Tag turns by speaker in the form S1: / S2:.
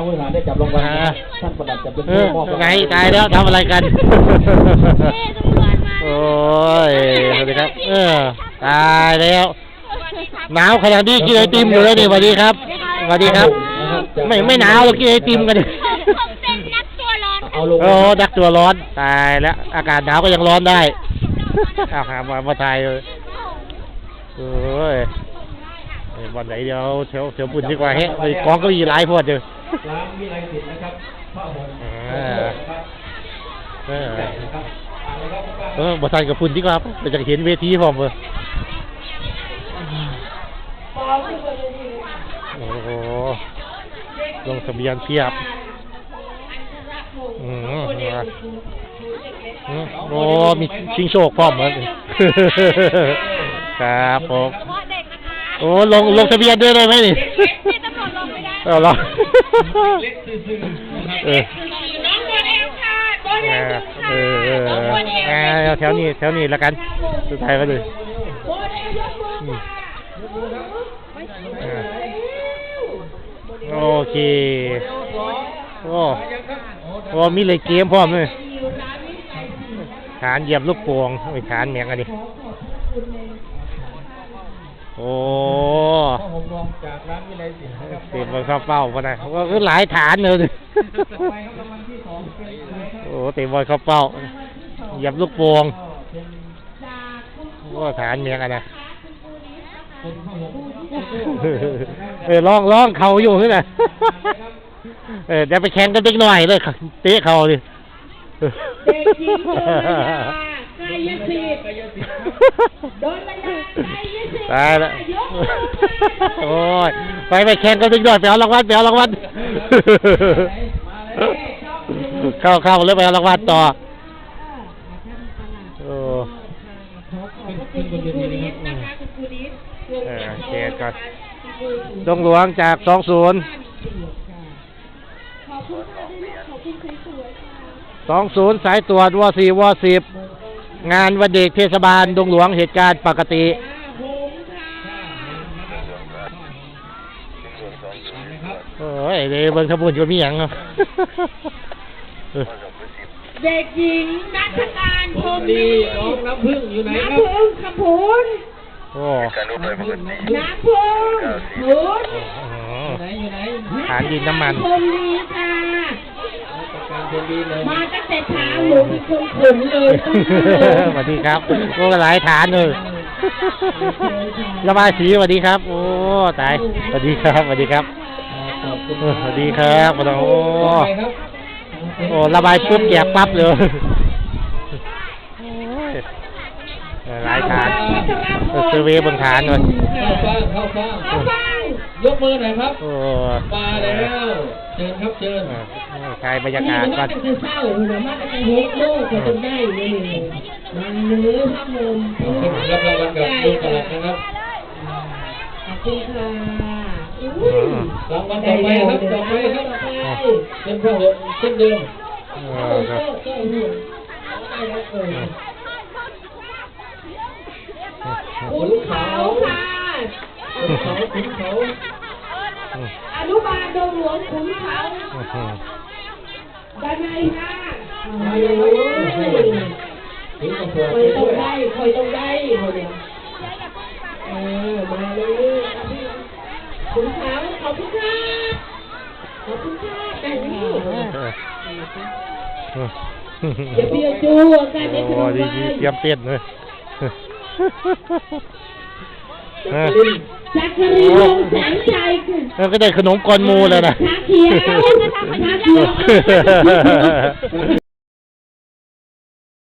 S1: คณะผู้บริหารได้จับรางวัล
S2: อ่า
S1: ท่านประหลัดจะเป็น
S2: เอ
S1: ผู้
S2: อ
S1: มอบรางวัล
S2: ไงตายแล้วทำอะไรกัน
S3: เอ๊ะตำรวจมา
S2: โอ้ยสวัสดีครับ เออ ตายแล้ว หนาวขนาดนี้กินไอติมอยู่เลยนี่สวัสดีครับสวัสดีครับ ไม่ไม่หนาวเรากินไอติมกันดิ
S3: ผมผมเป็นนักตัวร้อน
S1: เอาลง
S2: โอ้ดักตัวร้อน ตายแล้ว อากาศหนาวก็ยังร้อนได้เอาหามามาทายเลยโอ้ยเอ้ยวันไหนเดี๋ยวเถียวเถียวปุ่นดีกว่าเฮ้ยไอ้กองเก็ยีหลายพวดเดียว
S1: ร้านวิไลศิลป์นะครับพระห่ม
S2: อ่า
S1: นะครับ
S2: เออ
S1: นะครับเอาเลยครับ
S2: เออบทานกับพุ่นดีกว่าไปจะเห็นเวทีพร้อมเลยโอ้โหลงทะเบียนเพียบอืมอืมโอ้มีชิงโชคพร้อมเหมือนครับผม โอ้ลงลงทะเบียนด้วยได้ไหมนี่
S3: นี่ตำรวจลงไม่ได้
S2: เอาเหรอเออ
S3: น้องโมเดลค่ะโมเดลค่ะ
S2: เออเออเออเอาแถวนี้แถวนี้แล้วกันสุดท้ายก็เลย
S3: โมเดลยกมือ
S2: อืมอ่าโอเคโอ้โอ้มีเลยเกมพร้อมเลยฐานเหยียบลูกโป่งโอ้ยฐานแมงอันนี้ โอ้
S1: พระห่มรองจากร้านวิไลศิลป์นะครับ
S2: เต็มบนข้าวเป้าพอนะก็คือหลายฐานเลย
S1: ต่อไปครับรางวัลที่สองเป็นนะครับ
S2: โอ้เต็มบนข้าวเป้าเหยียบลูกโป่ง
S1: ก็เป็น
S2: โอ้ฐานแมงอันนะ
S1: เป็นพระห่ม
S2: เออลองลองเขาอยู่นี่นะเออเดี๋ยวไปแข่งกันเด็กหน่อยเลยเตะเขาดิ
S4: เด็กหญิงโดนระยา กายสิทธิ์โดนระยากายสิทธิ์
S2: ตายแล้ว
S4: ยกมือค่ะ
S2: โอ้ยไปไปแข่งกันเด็กหน่อยไปเอารางวัลไปเอารางวัลเข้าเข้าแล้วไปเอารางวัลต่อโอ้
S1: เป็นขึ้นบนเวทีนะครับ
S4: นะคะคุณครูนิด
S2: เออโอเคก่อนดงหลวงจากสองศูนย์
S4: ขอบคุณค่ะด้วยขอบคุณสวยๆค่ะ
S2: สองศูนย์สายตรวจวสี่วสิบ งานวันเด็กเทศบาลดงหลวงเหตุการณ์ปกติ
S4: ผมค่ะ
S2: โอ้ยเดเบิ่งขบวนก็มีหยังเนาะ
S4: เด็กหญิงนัทการพรหม
S1: ดี
S4: ดี
S1: น้องน้ำพึ่งอยู่ไหนครับ
S4: น้ำพึ่งขพุน
S2: โอ้
S1: น้ำพึ่งน้ำพึ่ง
S4: น้ำพึ่งพุน
S1: อยู่ไหนอยู่ไหน
S2: ฐานดินน้ำมัน
S4: พรหมดีค่ะ
S1: จัดการเทดีเลย
S4: มาตั้งแต่เช้าหนูเป็นคนขนเลย
S2: สวัสดีครับโอ้หลายฐานเลยระบายสีสวัสดีครับ โอ้ตายสวัสดีครับสวัสดีครับ
S1: ขอบคุณ
S2: เออสวัสดีครับโอ้โห
S1: ต่อไปครับ
S2: โอ้ระบายปุ๊บแจกปั๊บเลยเออหลายฐานเออเซอร์เวย์เบนฐานเลย
S1: เข้าฟังเข้าฟัง
S4: เข้าฟัง
S1: ยกมือหน่อยครับ
S2: โอ้
S1: มาแล้วเชิญครับเชิญ
S2: เออใช้บรรยากาศ
S4: นี่
S2: ก่
S4: มั
S2: อนน
S4: ตั้งแต่เช้าหัวมาตั้งแต่หกโมงก็ต้องได้เลยมันเนื้อพักนม
S1: รับรางวัลกับลูกตลาดนะครับ
S4: ขอบคุณค่ะ
S1: รางวัลต่อไปครับต่อไปครับเป็นพระหงส์เช่นเดิม
S2: เออครับ
S4: ขุนเขาค่ อื้
S2: อหือ
S4: ด้านในค่ะ
S1: มาเลยถึงกระสอบ
S4: ค
S1: ไป
S4: อยต้อ
S1: ด้
S4: ง
S1: วย
S4: ได้คอยต้องได้คนเดียวเออ มาเลยขุนเขาขอบคุณค่ะขอบคุณค่ะแต่งนี้
S2: เออเออ
S4: อย่าเพียงจูกันในข
S2: โอ้
S4: นม
S2: ดี
S4: ไว้
S2: ดีเตรียมเต้นเลยเออ
S4: จักรีวงศ์แสงชัยค่ะ
S2: แล้วก็ได้ขนมกอนมูเลยนะ
S4: เขียวชาเขียว